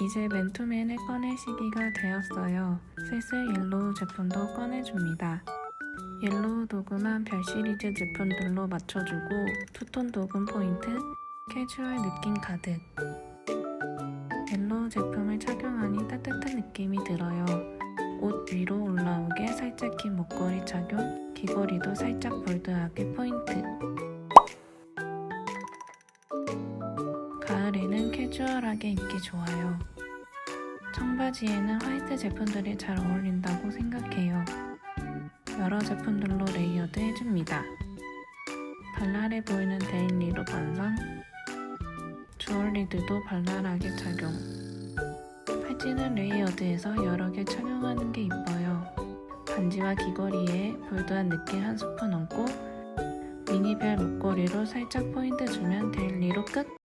이제 맨투맨을 꺼낼 시기가 되었어요. 슬슬 옐로우 제품도 꺼내줍니다. 옐로우 도금한 별 시리즈 제품들로 맞춰주고 투톤 도금 포인트, 캐주얼 느낌 가득. 옐로우 제품을 착용하니 따뜻한 느낌이 들어요. 옷 위로 올라오게 살짝 긴 목걸이 착용, 귀걸이도 살짝 볼드하게 포인트. 가을에는 캐주얼하게 입기 좋아요. 청바지에는 화이트 제품들이 잘 어울린다고 생각해요. 여러 제품들로 레이어드 해줍니다. 발랄해 보이는 데일리로 완성. 주얼리들도 발랄하게 착용. 팔찌는 레이어드해서 여러 개 착용하는 게 이뻐요. 반지와 귀걸이에 볼드한 느낌 한 스푼 얹고 미니별 목걸이로 살짝 포인트 주면 데일리로 끝!